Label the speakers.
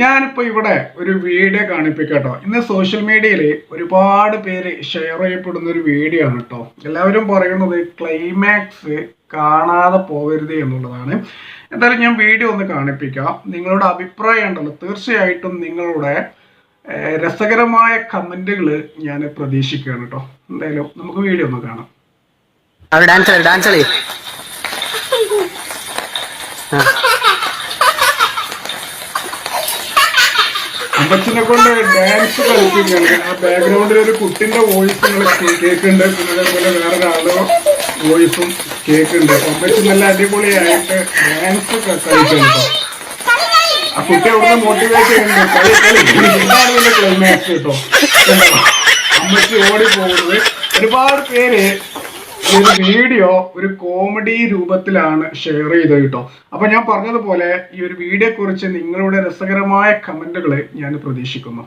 Speaker 1: ഞാനിപ്പോൾ ഇവിടെ ഒരു വീഡിയോ കാണിപ്പിക്കട്ടോ ഇന്ന് സോഷ്യൽ മീഡിയയിൽ ഒരുപാട് പേര് ഷെയർ ചെയ്യപ്പെടുന്ന ഒരു വീഡിയോ ആണ് കേട്ടോ. എല്ലാവരും പറയുന്നത് ക്ലൈമാക്സ് കാണാതെ പോകരുത് എന്നുള്ളതാണ്. എന്തായാലും ഞാൻ വീഡിയോ ഒന്ന് കാണിപ്പിക്കാം. നിങ്ങളുടെ അഭിപ്രായം ഉണ്ടല്ലോ. തീർച്ചയായിട്ടും നിങ്ങളുടെ രസകരമായ കമന്റുകൾ ഞാൻ പ്രതീക്ഷിക്കുകയാണ് കേട്ടോ. എന്തായാലും നമുക്ക് വീഡിയോ ഒന്ന് കാണാം.
Speaker 2: Dance dance.
Speaker 1: അമ്മച്ചിനെ കൊണ്ട് ഡാൻസ് കളിപ്പിക്കുകയാണ് ആ ബാക്ക്ഗ്രൗണ്ടിൽ ഒരു കുട്ടിന്റെ വോയിസ് നിങ്ങൾ കേൾക്കുന്നുണ്ട് പിന്നെ അതേപോലെ വേറൊരാളോ വോയിസും കേൾക്കുന്നുണ്ട് അപ്പൊ അമ്മച്ചി നല്ല അടിപൊളിയായിട്ട് ഡാൻസ് കളിക്കുന്നുണ്ട് ആ കുട്ടി അവിടുന്ന് മോട്ടിവേറ്റ് ചെയ്യുന്നുണ്ട്. ക്ലൈമാക്സ് കേട്ടോ? അമ്മച്ചി ഓടി പോകുന്നത്. ഒരുപാട് പേര് ഈ ഒരു വീഡിയോ ഒരു കോമഡി രൂപത്തിലാണ് ഷെയർ ചെയ്തത് കേട്ടോ. അപ്പൊ ഞാൻ പറഞ്ഞതുപോലെ ഈ ഒരു വീഡിയോ കുറിച്ച് നിങ്ങളുടെ രസകരമായ കമന്റുകളെ ഞാൻ പ്രതീക്ഷിക്കുന്നു.